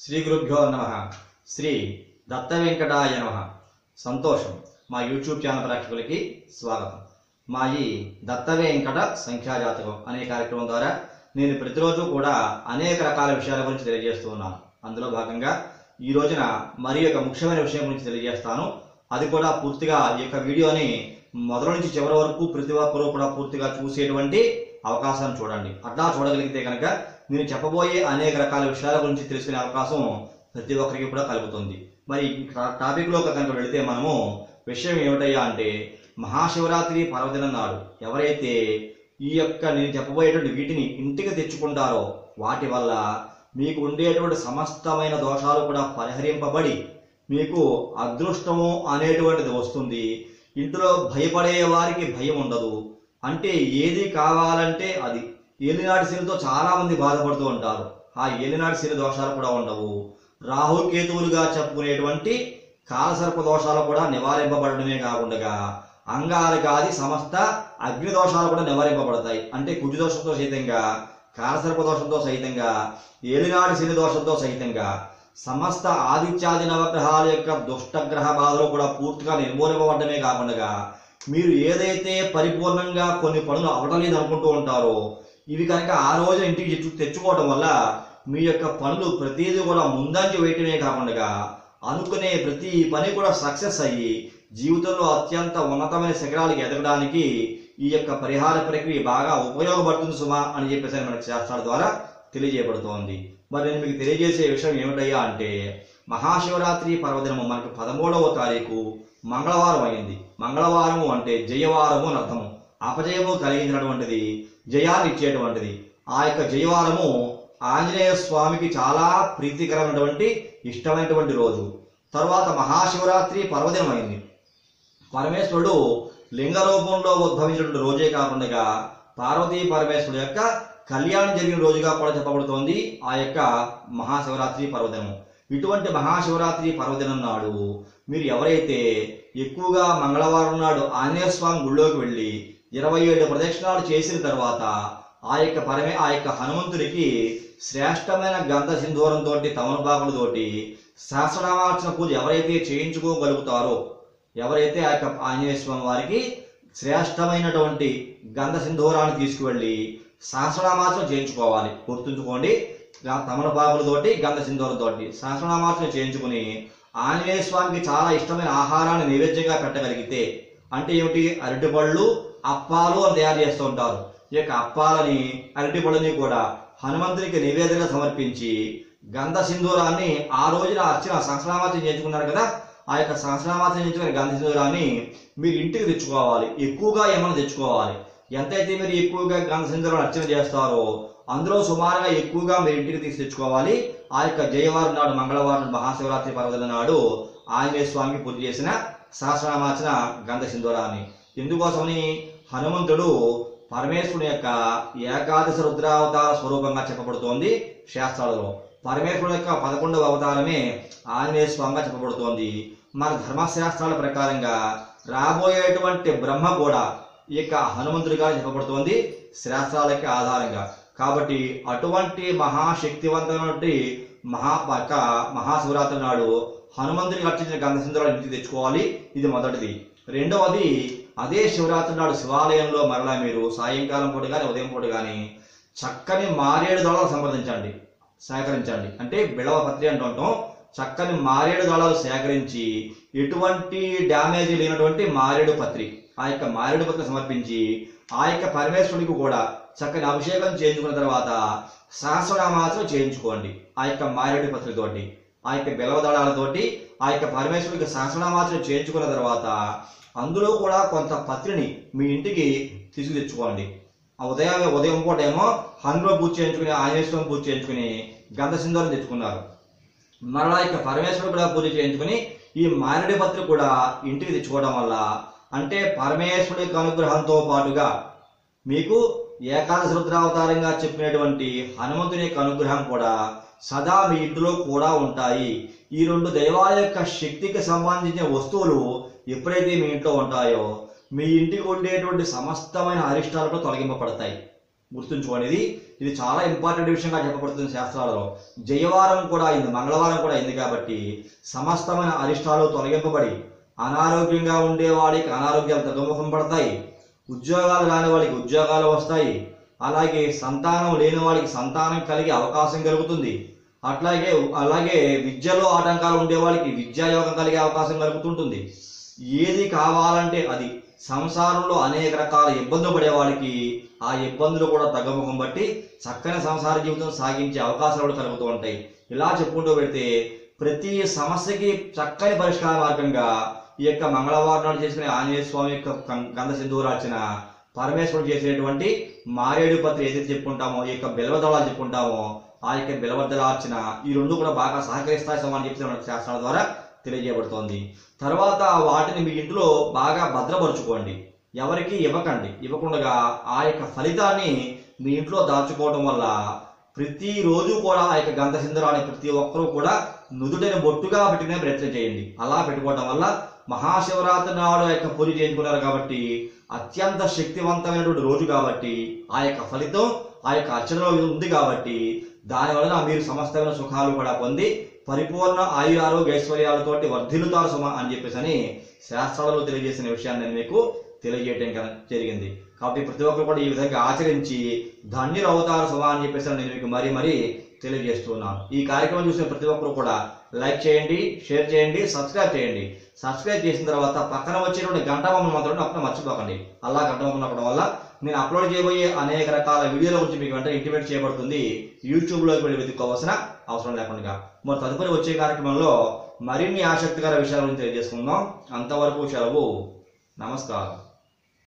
శ్రీ గురుభ్యో నమ. శ్రీ దత్త వెంకటాయ నమ. సంతోషం. మా యూట్యూబ్ ఛానల్ ప్రేక్షకులకి స్వాగతం. మా ఈ దత్త వెంకట సంఖ్యాజాతకం అనే కార్యక్రమం ద్వారా నేను ప్రతిరోజు కూడా అనేక రకాల విషయాల గురించి తెలియజేస్తూ ఉన్నాను. అందులో భాగంగా ఈ రోజున మరి ఒక ముఖ్యమైన విషయం గురించి తెలియజేస్తాను. అది కూడా పూర్తిగా ఈ యొక్క వీడియోని మొదటి నుంచి చివరి వరకు ప్రతి ఒక్కరూ కూడా పూర్తిగా చూసేటువంటి అవకాశాన్ని చూడండి. అట్లా చూడగలిగితే కనుక నేను చెప్పబోయే అనేక రకాల విషయాల గురించి తెలుసుకునే అవకాశం ప్రతి ఒక్కరికి కూడా కలుగుతుంది. మరి టాపిక్లో కనుక వెళితే మనము విషయం ఏమిటయ్యా అంటే మహాశివరాత్రి పర్వదినం నాడు ఎవరైతే ఈ యొక్క నేను చెప్పబోయేటువంటి వీటిని ఇంటికి తెచ్చుకుంటారో వాటి వల్ల మీకు ఉండేటువంటి సమస్తమైన దోషాలు కూడా పరిహరింపబడి మీకు అదృష్టము అనేటువంటిది వస్తుంది. ఇంట్లో భయపడే వారికి భయం ఉండదు. అంటే ఏది కావాలంటే అది. ఏలినాటి శనితో చాలా మంది బాధపడుతూ ఉంటారు. ఆ ఏలినాటి శని దోషాలు కూడా ఉండవు. రాహుకేతువులుగా చెప్పుకునేటువంటి కాలసర్ప దోషాలు కూడా నివారింపబడమే కాకుండా అంగారకాది సమస్త అగ్ని దోషాలు కూడా నివారింపబడతాయి. అంటే కుజు దోషంతో సహితంగా కాలసర్ప దోషంతో సహితంగా ఏలినాటి శని దోషంతో సహితంగా సమస్త ఆదిత్యాది నవగ్రహాల యొక్క దుష్టగ్రహ బాధలు కూడా పూర్తిగా నిర్మూలింపబడమే కాకుండా మీరు ఏదైతే పరిపూర్ణంగా కొన్ని పనులు అవడలేదు అనుకుంటూ ఉంటారో ఇవి కనుక ఆ రోజు ఇంటికి తెచ్చుకోవడం వల్ల మీ యొక్క పనులు ప్రతిదీ కూడా ముందంజ వేయటమే కాకుండా అనుకునే ప్రతి పని కూడా సక్సెస్ అయ్యి జీవితంలో అత్యంత ఉన్నతమైన శిఖరాలకు ఎదగడానికి ఈ యొక్క పరిహార ప్రక్రియ బాగా ఉపయోగపడుతుంది సుమా అని చెప్పేసి మనకి శాస్త్రాల ద్వారా తెలియజేయబడుతోంది. మరి నేను మీకు తెలియజేసే విషయం ఏమిటయ్యా అంటే మహాశివరాత్రి పర్వదినము మనకు పదమూడవ తారీఖు మంగళవారం అయింది. మంగళవారము అంటే జయవారము అని అర్థము. అపజయము కలిగించినటువంటిది జయాన్ని ఇచ్చేటువంటిది ఆ యొక్క జయవారము ఆంజనేయ స్వామికి చాలా ప్రీతికరమైనటువంటి ఇష్టమైనటువంటి రోజు. తర్వాత మహాశివరాత్రి పర్వదినమైంది. అయింది పరమేశ్వరుడు లింగ రూపంలో ఉద్భవించిన రోజే కాకుండా పార్వతీ పరమేశ్వరుడు యొక్క కళ్యాణం జరిగిన రోజుగా కూడా చెప్పబడుతోంది ఆ యొక్క మహాశివరాత్రి పర్వదినము. ఇటువంటి మహాశివరాత్రి పర్వదినం నాడు మీరు ఎవరైతే ఎక్కువగా మంగళవారం నాడు ఆంజనేయ స్వామి గుళ్ళోకి వెళ్ళి ఇరవై ఏడు ప్రదక్షిణాలు చేసిన తర్వాత ఆ యొక్క పరమే ఆ యొక్క హనుమంతుడికి శ్రేష్టమైన గంధ సింధూరంతో తమలపాకులతోటి సహస్రనామార్చన పూజ ఎవరైతే చేయించుకోగలుగుతారో ఎవరైతే ఆ యొక్క ఆంజనేయ స్వామి వారికి శ్రేష్టమైనటువంటి గంధ సింధూరాన్ని తీసుకువెళ్ళి సహస్రనామార్చన చేయించుకోవాలి. గుర్తుంచుకోండి గా- తమలపాకులతోటి గంధ సింధూరంతో సహస్రనామార్చన చేయించుకుని ఆంజనేయ స్వామికి చాలా ఇష్టమైన ఆహారాన్ని నైవేద్యంగా పెట్టగలిగితే అంటే ఏమిటి? అరటిపళ్ళు అప్పాలు అని తయారు చేస్తూ ఉంటారు. ఈ యొక్క అప్పాలని అరటి పళ్ళని కూడా హనుమంతునికి నివేదన సమర్పించి గంధ సింధూరాన్ని ఆ రోజున అర్చన సహస్రనామార్చన చేయించుకున్నారు కదా? ఆ యొక్క సహస్రనామార్చన చేయించుకున్న గంధ సింధూరాన్ని మీరు ఇంటికి తెచ్చుకోవాలి. ఎక్కువగా ఏమైనా తెచ్చుకోవాలి. ఎంతైతే మీరు ఎక్కువగా గంధ సింధూరాన్ని అర్చన చేస్తారో అందులో సుమారుగా ఎక్కువగా మీరు ఇంటికి తీసి తెచ్చుకోవాలి. ఆ యొక్క జయవారం నాడు మంగళవారం మహాశివరాత్రి పర్వదిన నాడు ఆంజనేయ స్వామికి పూజ చేసిన సహస్రనామాచన గంధ సింధూరాన్ని. ఎందుకోసమని హనుమంతుడు పరమేశ్వరుని యొక్క ఏకాదశ రుద్రావతార స్వరూపంగా చెప్పబడుతోంది శాస్త్రాలలో. పరమేశ్వరుడు యొక్క పదకొండవ అవతారమే ఆంజనేయ స్వామిగా చెప్పబడుతోంది. మన ధర్మశాస్త్రాల ప్రకారంగా రాబోయేటువంటి బ్రహ్మ కూడా ఈ యొక్క హనుమంతుడిగా చెప్పబడుతోంది శాస్త్రాలకి ఆధారంగా. కాబట్టి అటువంటి మహాశక్తివంతమైనటువంటి మహా యొక్క మహాశివరాత్రి నాడు హనుమంతుడికి అర్చించిన గంధ ఇంటికి తెచ్చుకోవాలి. ఇది మొదటిది. రెండవది అదే శివరాత్రి నాడు శివాలయంలో మరలా మీరు సాయంకాలం పూట కానీ ఉదయం పూట కానీ చక్కని మారేడు దళాలు సంప్రదించండి సేకరించండి. అంటే బిడవ పత్రి అంటుంటాం చక్కని మారేడు దళాలు సేకరించి ఎటువంటి డ్యామేజ్ లేనటువంటి మారేడు పత్రి ఆ యొక్క మారేడు పత్రి సమర్పించి ఆ యొక్క పరమేశ్వరుడికి కూడా చక్కని అభిషేకం చేయించుకున్న తర్వాత సహస్రనామాసనం చేయించుకోండి ఆ యొక్క మారేడు పత్రితోటి. ఆ యొక్క బిలవ దళాలతోటి ఆ యొక్క పరమేశ్వరుడికి సహస్రనామాసనం చేయించుకున్న తర్వాత అందులో కూడా కొంత పత్రిని మీ ఇంటికి తీసుకు తెచ్చుకోండి ఆ ఉదయం ఉదయం పూట ఏమో హనుమ పూజ చేయించుకుని ఆంజనేయ పూజ చేయించుకుని గంధ సింధూరం తెచ్చుకున్నారు. మరలా ఇక పరమేశ్వరుడు కూడా పూజ చేయించుకుని ఈ మారడి పత్రి కూడా ఇంటికి తెచ్చుకోవడం వల్ల అంటే పరమేశ్వరుడి అనుగ్రహంతో పాటుగా మీకు ఏకాదశ రుద్రావతారంగా చెప్పినటువంటి హనుమంతుని యొక్క అనుగ్రహం కూడా సదా మీ ఇంటిలో కూడా ఉంటాయి. ఈ రెండు దైవాల యొక్క శక్తికి సంబంధించిన వస్తువులు ఎప్పుడైతే మీ ఇంట్లో ఉంటాయో మీ ఇంటికి ఉండేటువంటి సమస్తమైన అరిష్టాలతో తొలగింపబడతాయి. గుర్తుంచుకోండి ఇది ఇది చాలా ఇంపార్టెంట్ విషయంగా చెప్పబడుతుంది శాస్త్రాలలో. జయవారం కూడా అయింది మంగళవారం కూడా అయింది కాబట్టి సమస్తమైన అరిష్టాలు తొలగింపబడి అనారోగ్యంగా ఉండేవాడికి అనారోగ్యాలు తగ్గుముఖం పడతాయి. ఉద్యోగాలు రాని వాడికి ఉద్యోగాలు వస్తాయి. అలాగే సంతానం లేని వాడికి సంతానం కలిగే అవకాశం కలుగుతుంది. అట్లాగే అలాగే విద్యలో ఆటంకాలు ఉండే వాళ్ళకి విద్యాయోగం కలిగే అవకాశం కలుగుతుంటుంది. ఏది కావాలంటే అది. సంసారంలో అనేక రకాల ఇబ్బందులు పడే వాళ్ళకి ఆ ఇబ్బందులు కూడా తగ్గముఖం బట్టి చక్కని సంసార జీవితం సాగించే అవకాశాలు కూడా కలుగుతూ ఉంటాయి. ఇలా చెప్పుకుంటూ పెడితే ప్రతి సమస్యకి చక్కని పరిష్కార మార్గంగా ఈ యొక్క మంగళవారం నాడు చేసిన ఆంజనేయ స్వామి యొక్క కంద గంధ సింధూరార్చన పరమేశ్వరుడు చేసినటువంటి మారేడు పత్రి ఏదైతే చెప్పుకుంటామో ఈ యొక్క బిల్వదళాలు చెప్పుకుంటామో ఆ యొక్క బిల్వదళార్చన ఈ రెండు కూడా బాగా సహకరిస్తాయి సమానం చెప్పిన శాస్త్రాల ద్వారా తెలియజేయబడుతోంది. తర్వాత వాటిని మీ ఇంట్లో బాగా భద్రపరుచుకోండి. ఎవరికి ఇవ్వకండి. ఇవ్వకుండా ఆ యొక్క ఫలితాన్ని మీ ఇంట్లో దాచుకోవడం వల్ల ప్రతిరోజు కూడా ఆ యొక్క గంధ సింధురాన్ని ప్రతి ఒక్కరూ కూడా నుదుటిన బొట్టుగా పెట్టుకునే ప్రయత్నం చేయండి. అలా పెట్టుకోవడం వల్ల మహాశివరాత్రి నాడు ఆ యొక్క పూజ చేయించుకున్నారు కాబట్టి అత్యంత శక్తివంతమైనటువంటి రోజు కాబట్టి ఆ యొక్క ఫలితం ఆ యొక్క అర్చనలో ఉంది కాబట్టి దాని వలన మీరు సమస్తమైన సుఖాలు కూడా పొంది పరిపూర్ణ ఆయు ఆరోగ్య ఐశ్వర్యాలతోటి వర్ధిల్లుతారు సుమ అని చెప్పేసి అని శాస్త్రాలలో తెలియజేసిన విషయాన్ని నేను మీకు తెలియజేయటం జరిగింది. కాబట్టి ప్రతి ఒక్కరు కూడా ఈ విధంగా ఆచరించి ధన్యులు అవుతారు సుమ అని చెప్పేసి నేను మీకు మరీ మరీ తెలియజేస్తున్నాను. ఈ కార్యక్రమం చూసిన ప్రతి ఒక్కరు కూడా లైక్ చేయండి షేర్ చేయండి సబ్స్క్రైబ్ చేయండి. సబ్స్క్రైబ్ చేసిన తర్వాత పక్కన వచ్చేటువంటి గంట బొమ్మను మాత్రం అప్పుడు మర్చిపోకండి. అలా గంట బొమ్మను నొక్కడం వల్ల నేను అప్లోడ్ చేయబోయే అనేక రకాల వీడియోల గురించి మీకు వెంటనే ఇంటిమేట్ చేయబడుతుంది. యూట్యూబ్లోకి వెళ్ళి వెతుక్కోవాల్సిన అవసరం లేకుండా. మరి తదుపరి వచ్చే కార్యక్రమంలో మరిన్ని ఆసక్తికర విషయాల గురించి తెలియజేసుకుందాం. అంతవరకు సెలవు. నమస్కారం.